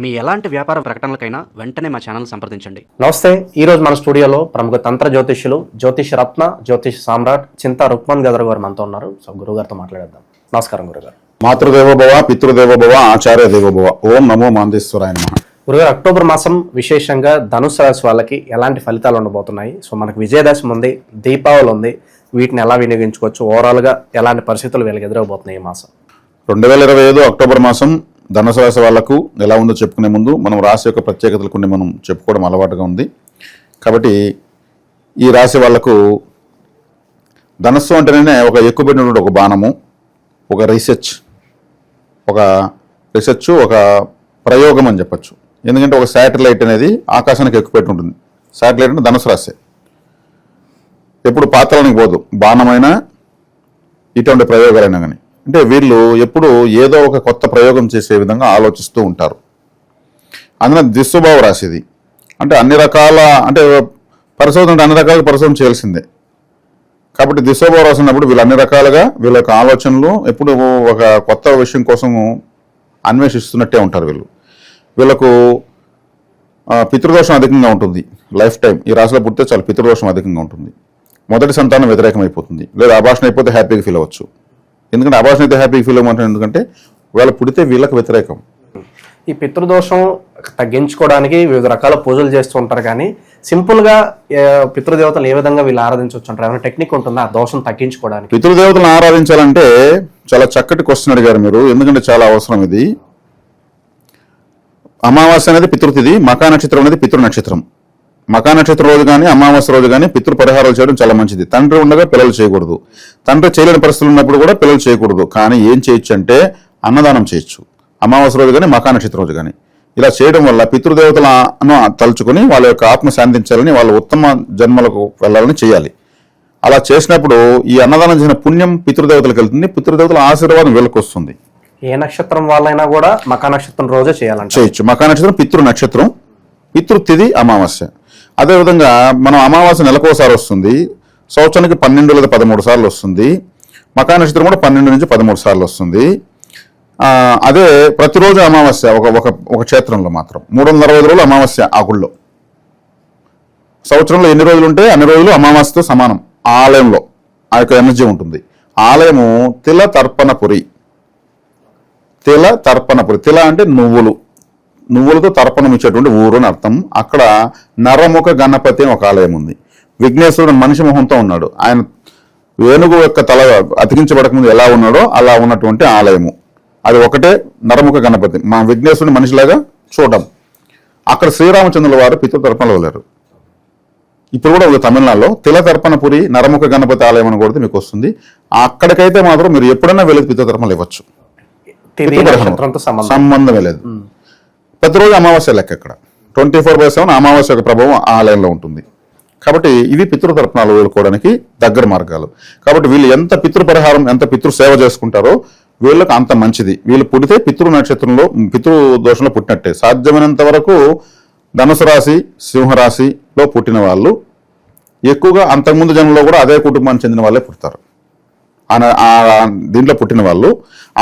మీ ఎలాంటి వ్యాపార ప్రకటనలకైనా వెంటనే మా ఛానల్ సంప్రదించండి. నమస్తే ఈ రోజు మన స్టూడియోలో ప్రముఖ తంత్ర జ్యోతిష్యులు జ్యోతిష్ రత్న జ్యోతిష్ సామ్రాట్ చింతా రుక్మన్ గదర్ గారు మనతో ఉన్నారు. సో గురుగారితో మాట్లాడేద్దాం. నమస్కారం గురుగారు మాతృదేవోభవ పితృదేవోభవ ఆచార్య దేవోభవ. ఓం నమో మాందేశ్వరాయ నమ. గురుగారు అక్టోబర్ మాసం విశేషంగా ధనుసు రాశి వాళ్ళకి ఎలాంటి ఫలితాలు ఉండబోతున్నాయి? సో మనకు విజయదశమి ఉంది దీపావళి ఉంది. వీటిని ఎలా వినియోగించుకోవచ్చు? ఓవరాల్గా ఎలాంటి పరిస్థితులు వీళ్ళకి ఎదురవబోతున్నాయి ఈ మాసం? రెండు వేల ఇరవై ఐదు అక్టోబర్ మాసం ధనుసు రాశి వాళ్ళకు ఎలా ఉందో చెప్పుకునే ముందు మనం రాశి యొక్క ప్రత్యేకతలు కొన్ని మనం చెప్పుకోవడం అలవాటుగా ఉంది. కాబట్టి ఈ రాశి వాళ్ళకు ధనస్సు అంటేనే ఒక ఎక్కువబడినటువంటి ఒక బాణము ఒక రీసెర్చ్ ఒక రీసెర్చ్ ఒక ప్రయోగం అని చెప్పచ్చు. ఎందుకంటే ఒక శాటిలైట్ అనేది ఆకాశానికి ఎక్కుపెట్టి ఉంటుంది. శాటిలైట్ అంటే ధనుసు రాశి. ఎప్పుడు పాత్రలకు పోదు. బాణమైనా ఇటువంటి ప్రయోగాలైనా కానీ. అంటే వీళ్ళు ఎప్పుడు ఏదో ఒక కొత్త ప్రయోగం చేసే విధంగా ఆలోచిస్తూ ఉంటారు. అందులో దిస్వభావ రాశిది. అంటే అన్ని రకాల అంటే పరిశోధన అంటే అన్ని రకాలుగా పరిశోధన చేయాల్సిందే. కాబట్టి దిశోభావ రాసినప్పుడు వీళ్ళు అన్ని రకాలుగా వీళ్ళ యొక్క ఆలోచనలు ఎప్పుడు ఒక కొత్త విషయం కోసము అన్వేషిస్తున్నట్టే ఉంటారు వీళ్ళు. వీళ్ళకు పితృదోషం అధికంగా ఉంటుంది. Life time. ఈ రాశిలో పుడితే చాలా పితృదోషం అధికంగా ఉంటుంది. మొదటి సంతానం వ్యతిరేకమైపోతుంది. లేదా అభాషణ అయిపోతే హ్యాపీగా ఫీల్ అవ్వచ్చు. ఎందుకంటే అభాషణ అయితే హ్యాపీగా ఫీల్ అవ్వమంటారు ఎందుకంటే వీళ్ళ పుడితే వీళ్ళకి వ్యతిరేకం. ఈ పితృదోషం తగ్గించుకోవడానికి వివిధ రకాల పూజలు చేస్తూ ఉంటారు కానీ సింపుల్గా పితృదేవతలు ఏ విధంగా వీళ్ళు ఆరాధించవచ్చు అంటారు? ఏమైనా టెక్నిక్ ఉంటుందా ఆ దోషం తగ్గించుకోవడానికి? పితృదేవతలను ఆరాధించాలంటే చాలా చక్కటి క్వశ్చన్ అడిగారు మీరు. ఎందుకంటే చాలా అవసరం ఇది. అమావాస్య అనేది పితృతిథి మకా నక్షత్రం అనేది పితృ నక్షత్రం మకా నక్షత్రం రోజు కానీ అమావాస్య రోజు కానీ పితృ పరిహారాలు చేయడం చాలా మంచిది. తండ్రి ఉండగా పిల్లలు చేయకూడదు. తండ్రి చేయలేని పరిస్థితులు ఉన్నప్పుడు కూడా పిల్లలు చేయకూడదు. కానీ ఏం చేయొచ్చు అంటే అన్నదానం చేయొచ్చు. అమావాస్య రోజు కానీ మకా నక్షత్రం రోజు కానీ. ఇలా చేయడం వల్ల పితృదేవతలను తలుచుకొని వాళ్ళ యొక్క ఆత్మ శాంతించాలని వాళ్ళ ఉత్తమ జన్మలకు వెళ్ళాలని చేయాలి. అలా చేసినప్పుడు ఈ అన్నదానం చేసిన పుణ్యం పితృదేవతలకు వెళ్తుంది. పితృదేవతల ఆశీర్వాదం వీళ్ళకి వస్తుంది. ఏ నక్షత్రం వాళ్ళైనా కూడా మకా నక్షత్రం రోజే చేయాలంట చేయొచ్చు. మకా నక్షత్రం పితృ నక్షత్రం పితృతిథి అమావాస్య. అదేవిధంగా మనం అమావాస్య నెలకోసారి వస్తుంది. సంవత్సరానికి పన్నెండు లేదా పదమూడు సార్లు వస్తుంది. మకా నక్షత్రం కూడా పన్నెండు నుంచి పదమూడు సార్లు వస్తుంది. అదే ప్రతిరోజు అమావాస్య ఒక ఒక ఒక క్షేత్రంలో మాత్రం. మూడు వందల అరవై రోజులు అమావాస్య ఆ గుళ్ళో సంవత్సరంలో ఎన్ని రోజులు ఉంటే అన్ని రోజులు అమావాస్యతో సమానం. ఆలయంలో ఆ యొక్క ఎనర్జీ ఉంటుంది. ఆలయము తిల తర్పణపురి తిల తర్పణపురి తిల అంటే నువ్వులు. నువ్వులతో తర్పణం ఇచ్చేటువంటి ఊరు అని అర్థం. అక్కడ నరముఖ గణపతి అని ఒక ఆలయం ఉంది. విఘ్నేశ్వరుడు మనిషి మొహంతో ఉన్నాడు. ఆయన వేణుగు యొక్క తల అతికించబడకముందు ఎలా ఉన్నాడో అలా ఉన్నటువంటి ఆలయము. అది ఒకటే నరముఖ గణపతి. మా విఘ్నేశ్వరుని మనిషిలాగా చూడడం. అక్కడ శ్రీరామచంద్రుల వారు పితృతర్పణలు వెళ్ళారు ఇప్పుడు కూడా ఉంది తమిళనాడులో. తిల తర్పణపురి నరముఖ గణపతి ఆలయం అని కూడా మీకు వస్తుంది. అక్కడికైతే మాత్రం మీరు ఎప్పుడైనా వెళ్ళి పితృతర్పణలు ఇవ్వచ్చు. సంబంధమే లేదు. ప్రతిరోజు అమావాస్య లెక్క ఇక్కడ. ట్వంటీ ఫోర్ బై సెవెన్ అమావాస్య యొక్క ప్రభావం ఆ ఆలయంలో ఉంటుంది. కాబట్టి ఇవి పితృతర్పణాలు వేడుకోవడానికి దగ్గర మార్గాలు. కాబట్టి వీళ్ళు ఎంత పితృపరిహారం ఎంత పితృ సేవ చేసుకుంటారో వీళ్ళకి అంత మంచిది. వీళ్ళు పుడితే పితృ నక్షత్రంలో పితృ దోషంలో పుట్టినట్టే. సాధ్యమైనంత వరకు ధనుసు రాశి సింహరాశిలో పుట్టిన వాళ్ళు ఎక్కువగా అంతకుముందు జన్మలో కూడా అదే కుటుంబానికి చెందిన వాళ్ళే పుడతారు. ఆ దీంట్లో పుట్టిన వాళ్ళు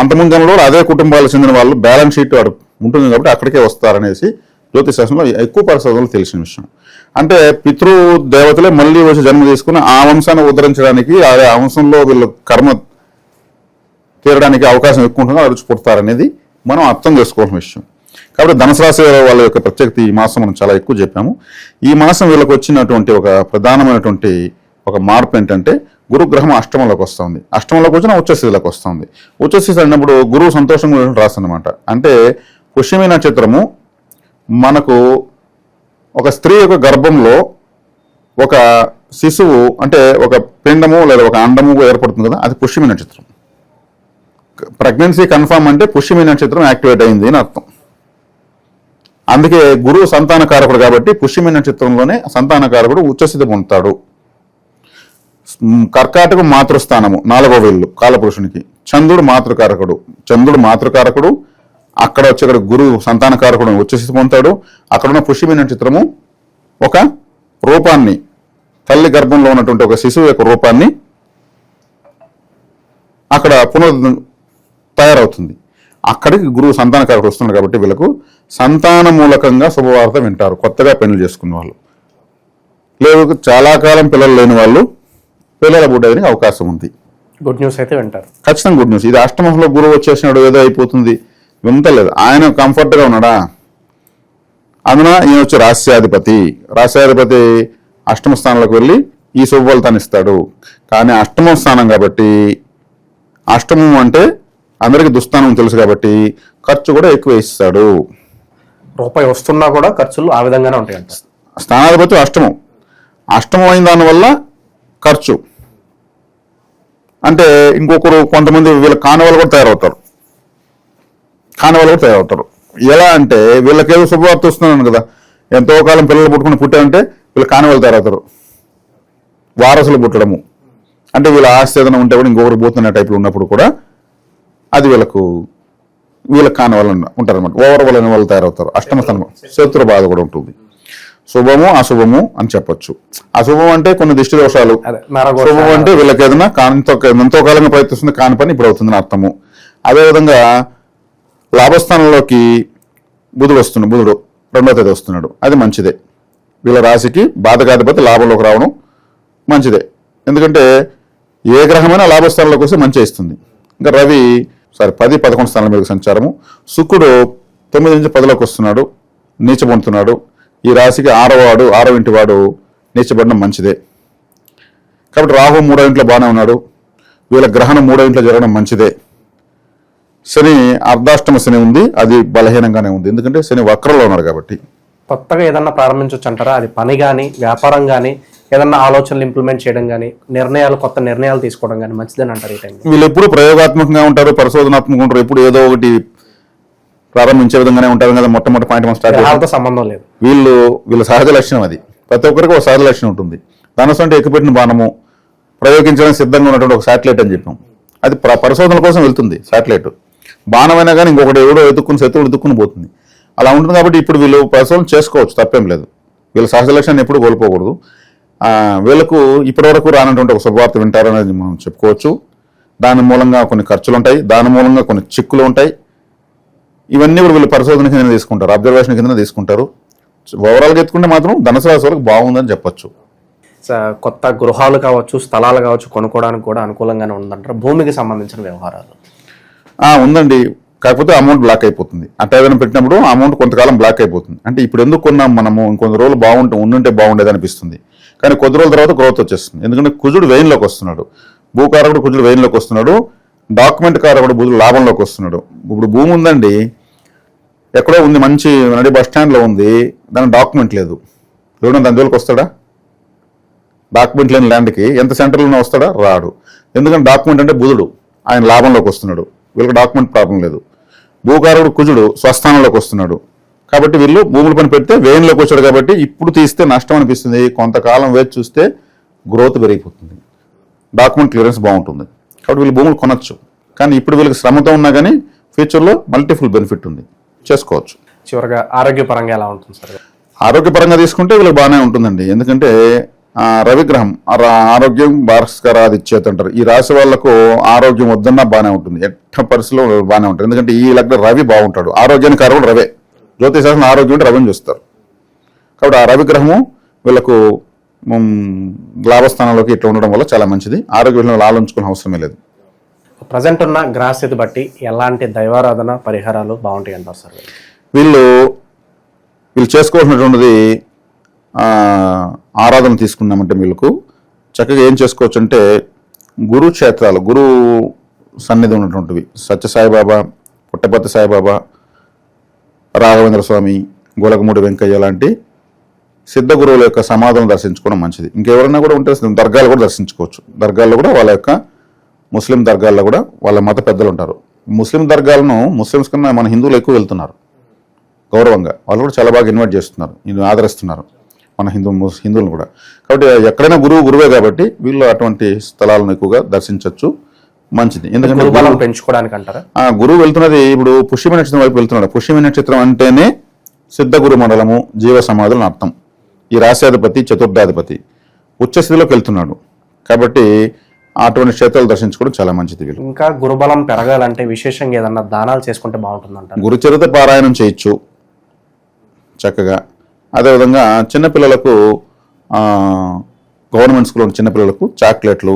అంతకుముందు జన్మలో కూడా అదే కుటుంబాలకు చెందిన వాళ్ళు బ్యాలెన్స్ షీట్ ఉంటుంది కాబట్టి అక్కడికే వస్తారనేసి జ్యోతిష్ శాస్త్రంలో ఎక్కువ పరిశోధనలు తెలిసిన విషయం. అంటే పితృ దేవతలే మళ్ళీ వచ్చి జన్మ తీసుకుని ఆ వంశాన్ని ఉద్ధరించడానికి ఆ వంశంలో వీళ్ళు కర్మ తీరడానికి అవకాశం ఎక్కువ ఉంటుందో అరుచి పుడతారనేది మనం అర్థం చేసుకోవాల్సిన విషయం. కాబట్టి ధనసరాశి వాళ్ళ యొక్క ప్రత్యేకత ఈ మాసం మనం చాలా ఎక్కువ చెప్పాము. ఈ మాసం వీళ్ళకి వచ్చినటువంటి ఒక ప్రధానమైనటువంటి ఒక మార్పు ఏంటంటే గురుగ్రహం అష్టమంలోకి వస్తుంది. అష్టమంలోకి వచ్చిన ఉచ్చస్థితిలోకి వస్తుంది. ఉచ్చస్థితి అన్నప్పుడు గురువు సంతోషంగా రాసి అనమాట అంటే పుష్యమి నక్షత్రము మనకు ఒక స్త్రీ యొక్క గర్భంలో ఒక శిశువు అంటే ఒక పిండము లేదా ఒక అండము ఏర్పడుతుంది కదా అది పుష్యమి నక్షత్రం. ప్రెగ్నెన్సీ కన్ఫర్మ్ అంటే పుష్యమి నక్షత్రం యాక్టివేట్ అయింది అని అర్థం. అందుకే గురువు సంతానకారకుడు కాబట్టి పుష్యమి నక్షత్రంలోనే సంతానకారకుడు ఉచ్చస్థితి పొందుతాడు. కర్కాటకం మాతృస్థానము నాలుగో వేళ్ళు కాలపురుషునికి. చంద్రుడు మాతృకారకుడు చంద్రుడు మాతృకారకుడు అక్కడ వచ్చి ఇక్కడ గురువు సంతానకారకుడు ఉచ్చస్థితి పొందుతాడు. అక్కడ ఉన్న పుష్యమి నక్షత్రము ఒక రూపాన్ని తల్లి గర్భంలో ఉన్నటువంటి ఒక శిశువు యొక్క రూపాన్ని అక్కడ పునర్ తయారవుతుంది. అక్కడికి గురువు సంతానకారుడు వస్తున్నాడు కాబట్టి వీళ్ళకు సంతాన మూలకంగా శుభవార్త వింటారు. కొత్తగా పెళ్ళి చేసుకున్న వాళ్ళు. లేదు చాలా కాలం పిల్లలు లేని వాళ్ళు పిల్లల బుడ్డడానికి అవకాశం ఉంది. గుడ్ న్యూస్ అయితే వింటారు. ఖచ్చితంగా గుడ్ న్యూస్. ఇది అష్టమంలో గురువు వచ్చేసినాడు ఏదో అయిపోతుంది. వింతలేదు ఆయన కంఫర్ట్గా ఉన్నాడా? అందున ఈయన వచ్చి రాస్యాధిపతి రాస్యాధిపతి అష్టమ స్థానంలోకి వెళ్ళి ఈ శుభ ఫలితాన్ని ఇస్తాడు. కానీ అష్టమ స్థానం కాబట్టి అష్టమం అంటే అందరికీ దుస్థానం తెలుసు కాబట్టి ఖర్చు కూడా ఎక్కువ ఇస్తాడు రూపాయి వస్తున్నా కూడా ఖర్చులు ఆ విధంగానే ఉంటాయి స్థానాధిపతి అష్టమం. అష్టమం అయిన దానివల్ల ఖర్చు. అంటే ఇంకొకరు కొంతమంది వీళ్ళ కాని వాళ్ళు కూడా తయారవుతారు. కాని వాళ్ళు తయారవుతారు. ఎలా అంటే వీళ్ళకేదో శుభవార్త వస్తున్నాను కదా ఎంతో కాలం పిల్లలు పుట్టుకుని పుట్టారంటే వీళ్ళు కాని వాళ్ళు తయారవుతారు. వారసులు పుట్టడము. అంటే వీళ్ళ ఆస్తి ఏదైనా ఉంటే కూడా ఇంకొకరు పోతున్న టైప్లో ఉన్నప్పుడు కూడా అది వీళ్ళకు వీళ్ళకి కాని వాళ్ళు ఉంటారు అనమాట ఓవర్ వాళ్ళని వాళ్ళు తయారవుతారు. అష్టమ స్థానం శత్రు బాధ కూడా ఉంటుంది. శుభము అశుభము అని చెప్పొచ్చు. అశుభం అంటే కొన్ని దిష్టి దోషాలు. శుభం అంటే వీళ్ళకి ఏదైనా కాంతో ఎంతో కాలంగా ప్రయత్నిస్తుంది కాని పని ఇప్పుడు అవుతుందని అర్థము. అదేవిధంగా లాభస్థానంలోకి బుధుడు వస్తున్నాడు బుధుడు రెండో తేదీ వస్తున్నాడు. అది మంచిదే. వీళ్ళ రాశికి బాధ కాకపోతే లాభంలోకి రావడం మంచిదే. ఎందుకంటే ఏ గ్రహమైనా లాభస్థానంలోకి వస్తే మంచి ఇస్తుంది ఇంకా రవి సారీ పది పదకొండు స్థానాల మీద సంచారము. శుక్రుడు తొమ్మిది నుంచి పదిలోకి వస్తున్నాడు నీచబడుతున్నాడు. ఈ రాశికి ఆరో ఆరవ ఇంటి వాడు నీచబడడం మంచిదే. కాబట్టి రాహు మూడో ఇంట్లో బాగానే ఉన్నాడు. వీళ్ళ గ్రహణం మూడో ఇంట్లో జరగడం మంచిదే. శని అర్ధాష్టమ శని ఉంది అది బలహీనంగానే ఉంది. ఎందుకంటే శని వక్రంలో ఉన్నాడు కాబట్టి. కొత్తగా ఏదన్నా ప్రారంభించవచ్చు అంటారా అది పని కానీ వ్యాపారం కానీ ఏదన్నా ఆలోచనలు ఇంప్లిమెంట్ చేయడం కానీ నిర్ణయాలు కొత్త నిర్ణయాలు తీసుకోవడం కానీ మంచిదని అంటారు ఈ టైంలో? వీళ్ళు ఎప్పుడు ప్రయోగాత్మకంగా ఉంటారు పరిశోధనాత్మకంగా ఉంటారు ఎప్పుడు ఏదో ఒకటి ప్రారంభించే విధంగానే ఉంటారు కదా మొట్టమొదటి పాయింట్ మనం స్టార్ట్. గ్రహాలతో సంబంధం లేదు. వీళ్ళు వీళ్ళ సహజ లక్షణం అది. ప్రతి ఒక్కరికి ఒక సహజ లక్షణం ఉంటుంది. ధనుసు అంటే ఎక్కుపెట్టిన బాణము ప్రయోగించడానికి సిద్ధంగా ఉన్నటువంటి ఒక శాటిలైట్ అని చెప్పాం. అది ప్ర- పరిశోధనల కోసం వెళ్తుంది శాటిలైట్ బాణమైనా కానీ ఇంకొకటి ఎవడో ఎదుక్కుని శత్రువులు ఎదుక్కుని పోతుంది. అలా ఉంటుంది కాబట్టి ఇప్పుడు వీళ్ళు పరిశ్రమలు చేసుకోవచ్చు తప్పేం లేదు. వీళ్ళ సహజ లక్ష్యాన్ని ఎప్పుడు కోల్పోకూడదు. వీళ్ళకు ఇప్పటివరకు రానటువంటి ఒక శుభవార్త వింటారనేది మనం చెప్పుకోవచ్చు. దాని మూలంగా కొన్ని ఖర్చులు ఉంటాయి దాని మూలంగా కొన్ని చిక్కులు ఉంటాయి. ఇవన్నీ కూడా వీళ్ళు పరిశోధన కింద తీసుకుంటారు అబ్జర్వేషన్ కింద తీసుకుంటారు. ఓవరాల్గా ఎత్తుకుంటే మాత్రం ధనుసు రాశి వరకు బాగుందని చెప్పొచ్చు. కొత్త గృహాలు కావచ్చు స్థలాలు కావచ్చు కొనుక్కోవడానికి కూడా అనుకూలంగానే ఉందంటారు. భూమికి సంబంధించిన వ్యవహారాలు. ఉందండి. కాకపోతే అమౌంట్ బ్లాక్ అయిపోతుంది. అట్ట ఏదైనా పెట్టినప్పుడు అమౌంట్ కొంతకాలం బ్లాక్ అయిపోతుంది. అంటే ఇప్పుడు ఎందుకు కొన్నాం మనము? ఇంకొన్ని రోజులు బాగుంటే ఉండుంటే బాగుండేది అనిపిస్తుంది. కానీ కొద్ది రోజుల తర్వాత గ్రోత్ వచ్చేస్తుంది. ఎందుకంటే కుజుడు వెయిన్లోకి వస్తున్నాడు. భూకారకుడు కుజుడు వెయిన్లోకి వస్తున్నాడు. డాక్యుమెంట్ కారకుడు బుధుడు లాభంలోకి వస్తున్నాడు. ఇప్పుడు భూమి ఉందండి. ఎక్కడో ఉంది మంచి నడి బస్ స్టాండ్లో ఉంది. దాని డాక్యుమెంట్ లేదు. ఎవడన్నా దాని జోలికి వస్తాడా? డాక్యుమెంట్ లేని ల్యాండ్కి ఎంత సెంటర్లోనే వస్తాడా? రాడు. ఎందుకంటే డాక్యుమెంట్ అంటే బుధుడు. ఆయన లాభంలోకి వస్తున్నాడు. వీళ్ళకి డాక్యుమెంట్ ప్రాబ్లం లేదు. భూకారుడు కుజుడు స్వస్థానంలోకి వస్తున్నాడు. కాబట్టి వీళ్ళు భూముల పని పెడితే వేయంలోకి వచ్చాడు కాబట్టి ఇప్పుడు తీస్తే నష్టం అనిపిస్తుంది. కొంతకాలం వేచి చూస్తే గ్రోత్ పెరిగిపోతుంది. డాక్యుమెంట్ క్లియరెన్స్ బాగుంటుంది. కాబట్టి వీళ్ళు భూములు కొనొచ్చు. కానీ ఇప్పుడు వీళ్ళకి శ్రమతో ఉన్నా కానీ ఫ్యూచర్లో మల్టిపుల్ బెనిఫిట్ ఉంది. చేసుకోవచ్చు. చివరిగా ఆరోగ్యపరంగా ఎలా ఉంటుంది సార్? ఆరోగ్యపరంగా తీసుకుంటే వీళ్ళకి బాగానే ఉంటుందండి. ఎందుకంటే రవిగ్రహం ఆరోగ్యం భాస్కరాది ఇచ్చేత అంటారు ఈ రాశి వాళ్ళకు ఆరోగ్యం వద్దన్నా బాగానే ఉంటుంది. ఎట్ట పరిస్థితిలో బాగానే ఉంటుంది. ఎందుకంటే ఈ లగ్న రవి బాగుంటాడు. ఆరోగ్యానికి కారకుడు రవే. జ్యోతిశాస్త్రం ఆరోగ్యం అంటే రవిని చూస్తారు. కాబట్టి ఆ రవిగ్రహము వీళ్ళకు లాభస్థానంలోకి ఇట్లా ఉండడం వల్ల చాలా మంచిది. ఆరోగ్య విషయంలో ఆలోచించుకునే అవసరమే లేదు. ప్రజెంట్ ఉన్న గ్రహస్థితి బట్టి ఎలాంటి దైవారాధన పరిహారాలు బాగుంటాయి అంటారు సార్? వీళ్ళు వీళ్ళు చేసుకోవాల్సినటువంటిది ఆరాధన తీసుకున్నామంటే వీళ్ళకు. చక్కగా ఏం చేసుకోవచ్చు అంటే గురు క్షేత్రాలు గురు సన్నిధి ఉన్నటువంటివి. సత్య సాయిబాబా పుట్టపర్తి సాయిబాబా రాఘవేంద్ర స్వామి గోలకమూడి వెంకయ్య లాంటి సిద్ధ గురువుల యొక్క సమాధులను దర్శించుకోవడం మంచిది. ఇంకెవరైనా కూడా ఉంటే దర్గాలు కూడా దర్శించుకోవచ్చు. దర్గాల్లో కూడా వాళ్ళ యొక్క ముస్లిం దర్గాల్లో కూడా వాళ్ళ మత పెద్దలు ఉంటారు. ముస్లిం దర్గాలను ముస్లిమ్స్ కన్నా మన హిందువులు ఎక్కువ వెళ్తున్నారు. గౌరవంగా. వాళ్ళు కూడా చాలా బాగా ఇన్వైట్ చేస్తున్నారు. ఆదరిస్తున్నారు. మన హిందూ హిందువులను కూడా. కాబట్టి ఎక్కడైనా గురువు గురువే కాబట్టి వీళ్ళు అటువంటి స్థలాలను ఎక్కువగా దర్శించవచ్చు మంచిది. ఎందుకంటే గురువు- పెంచుకోవడానికి అంటారా? ఆ గురువు వెళ్తున్నది ఇప్పుడు పుష్యమి నక్షత్రం వైపు వెళ్తున్నాడు. పుష్యమి నక్షత్రం అంటేనే సిద్ధ గురు మండలము జీవ సమాధులను అర్థం. ఈ రాశ్యాధిపతి చతుర్థాధిపతి ఉచ్చ స్థితిలోకి వెళ్తున్నాడు. కాబట్టి అటువంటి క్షేత్రాలు దర్శించుకోవడం చాలా మంచిది వీళ్ళు. ఇంకా గురుబలం పెరగాలంటే విశేషంగా ఏదన్నా దానాలు చేసుకుంటే బాగుంటుందంటారు? గురుచరిత పారాయణం చేయొచ్చు. చక్కగా అదేవిధంగా చిన్నపిల్లలకు గవర్నమెంట్ స్కూల్లో ఉన్న చిన్నపిల్లలకు చాక్లెట్లు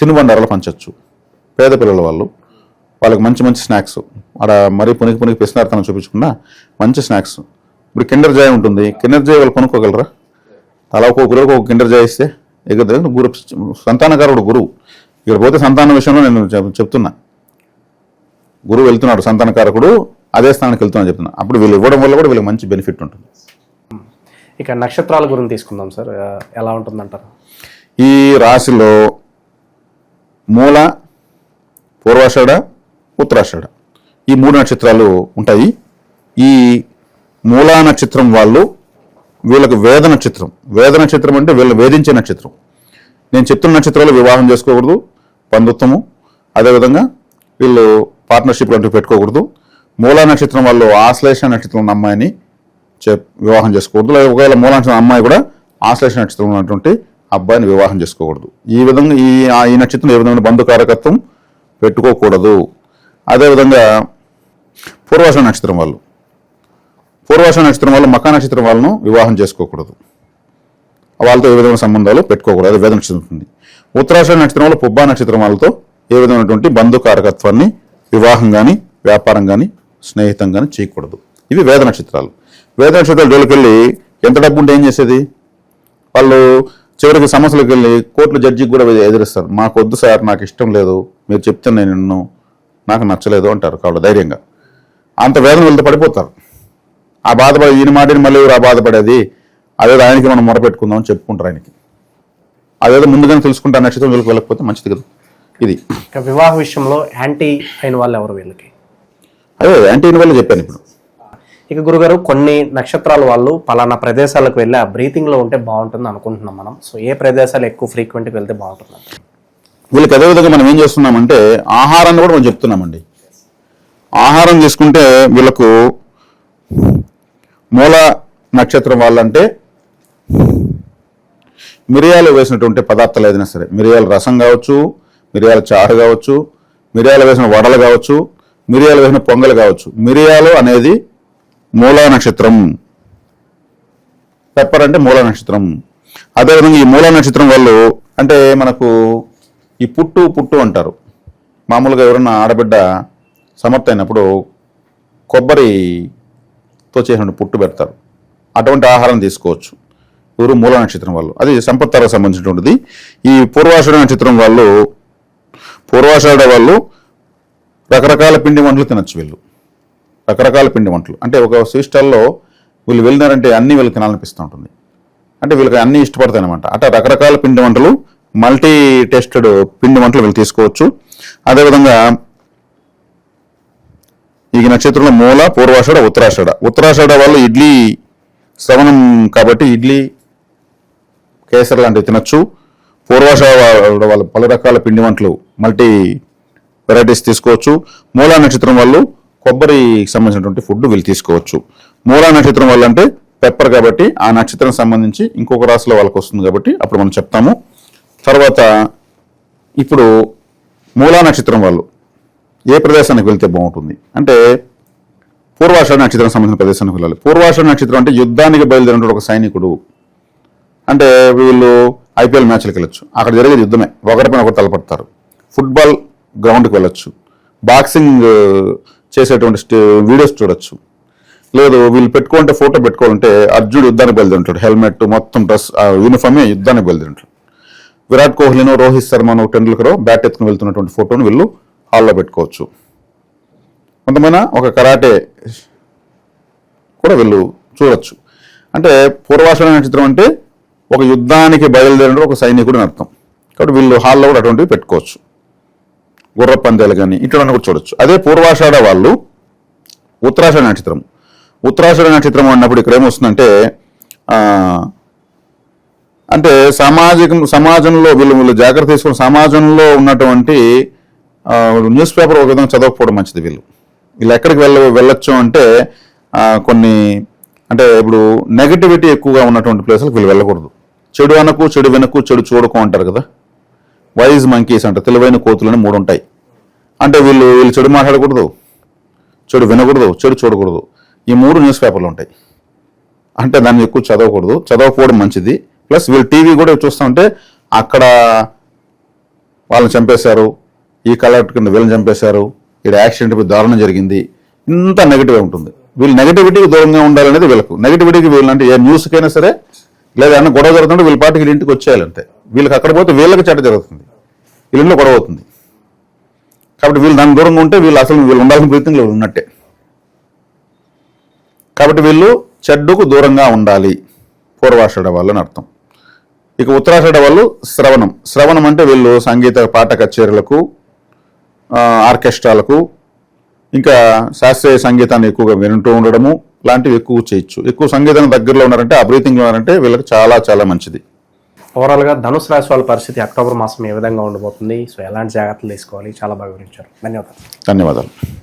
తినుబండారాలు పంచవచ్చు పేద పిల్లల వాళ్ళు వాళ్ళకి మంచి మంచి స్నాక్స్. అక్కడ మరీ పునికి పునికి పిసినార్థనం చూపించకుండా మంచి స్నాక్స్. ఇప్పుడు కిండర్ జాయ్ ఉంటుంది. కిండర్ జాయ్ వాళ్ళు కొనుక్కోగలరా? అలా ఒక్కొక్క గురువుకి ఒక కిండర్ జాయ్ ఇస్తే ఎగదు గురు సంతానకారుడు గురువు. ఇక్కడ పోతే సంతాన విషయంలో నేను చెప్తున్నా. గురువు వెళ్తున్నాడు సంతానకారకుడు అదే స్థానానికి వెళ్తున్నాడు చెప్తున్నా. అప్పుడు వీళ్ళు ఇవ్వడం వల్ల కూడా వీళ్ళకి మంచి బెనిఫిట్ ఉంటుంది. ఇక నక్షత్రాల గురించి తీసుకుందాం సార్. ఎలా ఉంటుందంటారు? ఈ రాశిలో మూల పూర్వాషాఢ ఉత్తరాషాఢ ఈ మూడు నక్షత్రాలు ఉంటాయి. ఈ మూలా నక్షత్రం వాళ్ళు వీళ్ళకు వేద నక్షత్రం. వేద నక్షత్రం అంటే వీళ్ళు వేధించే నక్షత్రం. నేను చెప్తున్న నక్షత్రాలు వివాహం చేసుకోకూడదు బంధుత్వము అదేవిధంగా వీళ్ళు పార్ట్నర్షిప్ లాంటివి పెట్టుకోకూడదు. మూలా నక్షత్రం వాళ్ళు ఆశ్లేష నక్షత్రం ఉన్న అమ్మాయిని వివాహం చేసుకోకూడదు. లేదా ఒకవేళ మూలా అమ్మాయి కూడా ఆశ్లేష నక్షత్రం ఉన్నటువంటి అబ్బాయిని వివాహం చేసుకోకూడదు. ఈ విధంగా ఈ ఆ ఈ నక్షత్రం ఏ విధమైన బంధుకారకత్వం పెట్టుకోకూడదు. అదేవిధంగా పూర్వాష నక్షత్రం వాళ్ళు. పూర్వాష నక్షత్రం వాళ్ళు మకా నక్షత్రం వాళ్ళను వివాహం చేసుకోకూడదు. వాళ్ళతో ఏ విధమైన సంబంధాలు పెట్టుకోకూడదు. అది వేద నక్షత్రం ఉంటుంది. ఉత్తరాష నక్షత్రం వాళ్ళు పుబ్బా నక్షత్రం వాళ్ళతో ఏ విధమైనటువంటి బంధుకారకత్వాన్ని వివాహం కానీ వ్యాపారం కానీ స్నేహితం కానీ చేయకూడదు. ఇవి వేద నక్షత్రాలు. వేద నక్షత్రాలు జోలికి వెళ్ళి ఎంత డబ్బు ఉంటే ఏం చేసేది? వాళ్ళు చివరికి సమస్యలకు వెళ్ళి కోర్టులో జడ్జికి కూడా ఎదురిస్తారు. మాకు వద్దు సార్ నాకు ఇష్టం లేదు. మీరు చెప్తే నేను నిన్ను నాకు నచ్చలేదు అంటారు కాబట్టి ధైర్యంగా. అంత వేదన వెళ్తే పడిపోతారు. ఆ బాధపడి ఈయన మాటిని మళ్ళీ ఎవరు ఆ బాధపడేది? అదేదో ఆయనకి మనం మొరపెట్టుకుందాం అని చెప్పుకుంటారు ఆయనకి. అదేదో ముందుగానే తెలుసుకుంటే ఆ నక్షత్రం వీళ్ళకి వెళ్ళకపోతే మంచిది కదా. ఇది. వివాహ విషయంలో యాంటీ అయిన వాళ్ళు ఎవరు వీళ్ళకి అదే యాంటీ వల్ల చెప్పాను ఇప్పుడు. ఇక గురుగారు కొన్ని నక్షత్రాల వాళ్ళు పలానా ప్రదేశాలకు వెళ్ళి ఆ బ్రీతింగ్లో ఉంటే బాగుంటుంది అనుకుంటున్నాం మనం. సో ఏ ప్రదేశాలు ఎక్కువ ఫ్రీక్వెంట్గా వెళ్తే బాగుంటుంది? వీళ్ళకి అదేవిధంగా మనం ఏం చేస్తున్నామంటే ఆహారాన్ని కూడా మనం చెప్తున్నామండి. ఆహారం తీసుకుంటే వీళ్ళకు మూల నక్షత్రం వాళ్ళంటే మిరియాలు వేసినటువంటి పదార్థాలు ఏదైనా సరే మిరియాల రసం కావచ్చు మిరియాల చారు కావచ్చు మిరియాలు వేసిన వడలు కావచ్చు మిరియాలు వేసిన పొంగలు కావచ్చు. మిరియాలు అనేది మూలా నక్షత్రం. పెప్పర్ అంటే మూల నక్షత్రం. అదేవిధంగా ఈ మూలా నక్షత్రం వాళ్ళు అంటే మనకు ఈ పుట్టు పుట్టు అంటారు. మామూలుగా ఎవరన్నా ఆడబిడ్డ సమర్థ అయినప్పుడు కొబ్బరితో చేసిన పుట్టు పెడతారు. అటువంటి ఆహారం తీసుకోవచ్చు. ఎవరు మూల నక్షత్రం వాళ్ళు. అది సంపత్తరకు సంబంధించినటువంటిది. ఈ పూర్వాషాఢ నక్షత్రం వాళ్ళు పూర్వాషాఢ వాళ్ళు రకరకాల పిండి వంటలు తినచ్చు వీళ్ళు. రకరకాల పిండి వంటలు. అంటే ఒక స్వీట్ స్టాల్లో వీళ్ళు వెళ్ళినారంటే అన్ని వీళ్ళు తినాలనిపిస్తూ ఉంటుంది. అంటే వీళ్ళకి అన్ని ఇష్టపడతాయి అనమాట అట్లా రకరకాల పిండి వంటలు మల్టీ టెస్టెడ్ పిండి వంటలు వీళ్ళు తీసుకోవచ్చు. అదేవిధంగా ఈ నక్షత్రంలో మూల పూర్వాషాఢ ఉత్తరాషాఢ. ఉత్తరాషాఢ వాళ్ళు ఇడ్లీ శ్రవణం కాబట్టి ఇడ్లీ కేసరి లాంటివి తినచ్చు. పూర్వాషాఢ వాళ్ళు పలు రకాల పిండి వంటలు మల్టీ వెరైటీస్ తీసుకోవచ్చు. మూలా నక్షత్రం వాళ్ళు కొబ్బరికి సంబంధించినటువంటి ఫుడ్ వీళ్ళు తీసుకోవచ్చు. మూలా నక్షత్రం వల్ల అంటే పెప్పర్ కాబట్టి ఆ నక్షత్రం సంబంధించి ఇంకొక రాశిలో వాళ్ళకి వస్తుంది కాబట్టి అప్పుడు మనం చెప్తాము. తర్వాత ఇప్పుడు మూలా నక్షత్రం వాళ్ళు ఏ ప్రదేశానికి వెళ్తే బాగుంటుంది? అంటే పూర్వాషాఢ నక్షత్రం సంబంధించిన ప్రదేశానికి వెళ్ళాలి. పూర్వాషాఢ నక్షత్రం అంటే యుద్ధానికి బయలుదేరినటువంటి ఒక సైనికుడు. అంటే వీళ్ళు ఐపీఎల్ మ్యాచ్లకు వెళ్ళొచ్చు. అక్కడ జరిగేది యుద్ధమే. ఒకరిపైన ఒకరు తలపడతారు. ఫుట్బాల్ గ్రౌండ్కి వెళ్ళొచ్చు. బాక్సింగ్ చేసేటువంటి వీడియోస్ చూడొచ్చు. లేదు వీళ్ళు పెట్టుకుంటే ఫోటో పెట్టుకోవాలంటే అర్జునుడు యుద్ధానికి బయలుదేరుంటాడు హెల్మెట్ మొత్తం డ్రెస్ యూనిఫామే యుద్ధానికి బయలుదేరుంటాడు విరాట్ కోహ్లీనో రోహిత్ శర్మను టెండూల్కర్ బ్యాట్ ఎత్తుకుని వెళ్తున్నటువంటి ఫోటోను వీళ్ళు హాల్లో పెట్టుకోవచ్చు. కొంతమైన ఒక కరాటే కూడా వీళ్ళు చూడొచ్చు. అంటే పూర్వాషాఢ నక్షత్రం అంటే ఒక యుద్ధానికి బయలుదేరిన ఒక సైనికుడు అర్థం. కాబట్టి వీళ్ళు హాల్లో కూడా అటువంటివి పెట్టుకోవచ్చు. గుర్ర పందాలు కానీ ఇటువంటి కూడా చూడొచ్చు. అదే పూర్వాషాఢ వాళ్ళు ఉత్తరాషాఢ నక్షత్రం. ఉత్తరాషాఢ నక్షత్రం అన్నప్పుడు ఇక్కడ ఏమొస్తుందంటే అంటే సామాజికం సమాజంలో వీళ్ళు వీళ్ళు జాగ్రత్త తీసుకుని సమాజంలో ఉన్నటువంటి న్యూస్ పేపర్ ఒక విధంగా చదవకపోవడం మంచిది వీళ్ళు. వీళ్ళు ఎక్కడికి వెళ్ళ వెళ్ళొచ్చు అంటే కొన్ని అంటే ఇప్పుడు నెగటివిటీ ఎక్కువగా ఉన్నటువంటి ప్లేసులకు వీళ్ళు వెళ్ళకూడదు. చెడు అనకు చెడు వెనక్కు చెడు చూడకు అంటారు కదా. వైజ్ మంకీస్ అంట తెలివైన కోతులని మూడు ఉంటాయి అంటే వీళ్ళు వీళ్ళు చెడు మాట్లాడకూడదు. చెడు వినకూడదు. చెడు చూడకూడదు. ఈ మూడు న్యూస్ పేపర్లు ఉంటాయి. అంటే దాన్ని ఎక్కువ చదవకూడదు. చదవకపోవడం మంచిది. ప్లస్ వీళ్ళు టీవీ కూడా చూస్తుంటే అక్కడ వాళ్ళని చంపేశారు. ఈ కలర్ కింద వీళ్ళని చంపేశారు. ఇక్కడ యాక్సిడెంట్ దారుణం జరిగింది. ఇంత నెగిటివ్ ఉంటుంది. వీళ్ళు నెగిటివిటీకి దూరంగా ఉండాలనేది వీళ్ళకు. నెగిటివిటీకి వీళ్ళంటే ఏ న్యూస్కైనా సరే లేదా గొడవ జరుగుతుంటే వీళ్ళ పార్టీకి వీళ్ళ ఇంటికి వచ్చేయాలంటే వీళ్ళకి అక్కడ పోతే వీళ్ళకి చెడ్డ జరుగుతుంది. వీళ్ళలో గొడవ అవుతుంది. కాబట్టి వీళ్ళు దాని దూరంగా ఉంటే వీళ్ళు అసలు వీళ్ళు ఉండాల్సిన ప్రయత్నంలో వీళ్ళు ఉన్నట్టే. కాబట్టి వీళ్ళు చెడ్డుకు దూరంగా ఉండాలి. పూర్వాషాఢ వాళ్ళు అని అర్థం. ఇక ఉత్తరాషాఢ వాళ్ళు శ్రవణం. శ్రవణం అంటే వీళ్ళు సంగీత పాట కచేరీలకు ఆర్కెస్ట్రాలకు ఇంకా శాస్త్రీయ సంగీతాన్ని ఎక్కువగా వింటూ ఉండడము లాంటివి ఎక్కువ చేయొచ్చు. ఎక్కువ సంగీతం దగ్గరలో ఉన్నారంటే ఆ బ్రీతింగ్లో ఉన్నారంటే వీళ్ళకి చాలా చాలా మంచిది. ఓవరాల్గా ధనుసు రాశి వాళ్ళ పరిస్థితి అక్టోబర్ మాసం ఏ విధంగా ఉండబోతుంది సో ఎలాంటి జాగ్రత్తలు తీసుకోవాలి? చాలా బాగా వివరించారు. ధన్యవాదాలు. ధన్యవాదాలు.